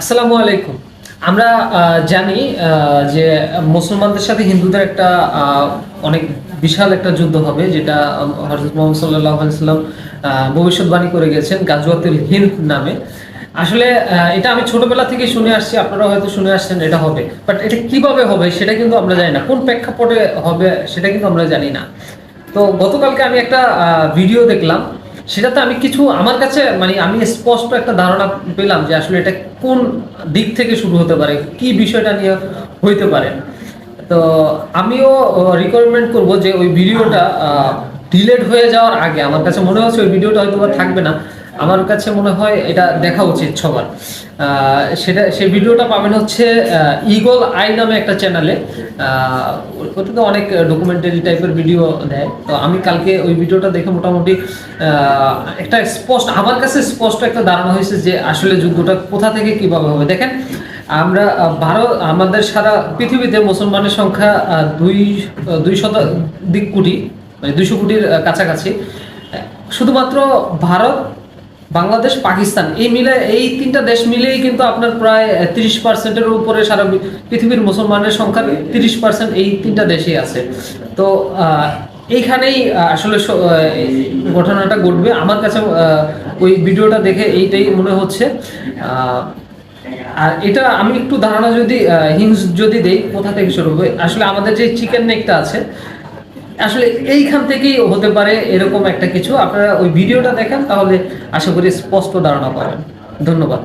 আসসালামু আলাইকুম। আমরা জানি যে মুসলমানদের সাথে হিন্দুদের একটা অনেক বিশাল একটা যুদ্ধ হবে, যেটা হজরত মোহাম্মদ সাল্লাহ সাল্লাম ভবিষ্যৎবাণী করে গেছেন গাজওয়াতুল হিন্দ নামে। আসলে এটা আমি ছোটবেলা থেকে শুনে আসছি আপনারা হয়তো শুনে আসছেন এটা হবে। বাট এটা কীভাবে হবে সেটা কিন্তু আমরা জানি না। কোন প্রেক্ষাপটে হবে সেটা কিন্তু আমরা জানি না। তো গতকালকে আমি একটা ভিডিও দেখলাম সেটাতে আমি কিছু, আমার কাছে মানে আমি স্পষ্ট একটা ধারণা পেলাম যে আসলে এটা কোন দিক থেকে শুরু হতে পারে, কি বিষয়টা নিয়ে হইতে পারে। তো আমিও রিকমেন্ড করব যে ওই ভিডিওটা ডিলেট হয়ে যাওয়ার আগে, আমার কাছে মনে হচ্ছে ওই ভিডিওটা হয়তো থাকবে না। আমার কাছে মনে হয় এটা দেখা উচিত সবার। সেটা, সেই ভিডিওটা পাবেন হচ্ছে ইগল আই নামে একটা চ্যানেলে ওটাতে অনেক ডকুমেন্টারি টাইপের ভিডিও দেয়। তো আমি কালকে ওই ভিডিওটা দেখে মোটামুটি একটা স্পষ্ট, আমার কাছে স্পষ্ট একটা ধারণা হয়েছে যে আসলে যুদ্ধটা কোথা থেকে কীভাবে হবে। দেখেন, আমরা ভারত, আমাদের সারা পৃথিবীতে মুসলমানের সংখ্যা দুই দুই শতাধিক কোটি মানে দুইশো কোটির কাছাকাছি। শুধুমাত্র ভারত বাংলাদেশ, পাকিস্তান, এই মিলে, এই তিনটা দেশ মিলেই কিন্তু আপনার প্রায় তিরিশ পার্সেন্টের উপরে সারা পৃথিবীর মুসলমানের সংখ্যা তিরিশ পার্সেন্ট এই তিনটা দেশেই আছে। তো এইখানেই আসলে ঘটনাটা ঘটবে। আমার কাছে ওই ভিডিওটা দেখে এইটাই মনে হচ্ছে। আর এটা আমি একটু ধারণা যদি হিংস যদি দেই, কোথা থেকে শুরু হবে? আসলে আমাদের যে চিকেন নেকটা আছে আসলে এইখান থেকেই হতে পারে এরকম একটা কিছু। আপনারা ওই ভিডিওটা দেখেন, তাহলে আশা করি স্পষ্ট ধারণা পাবেন। ধন্যবাদ।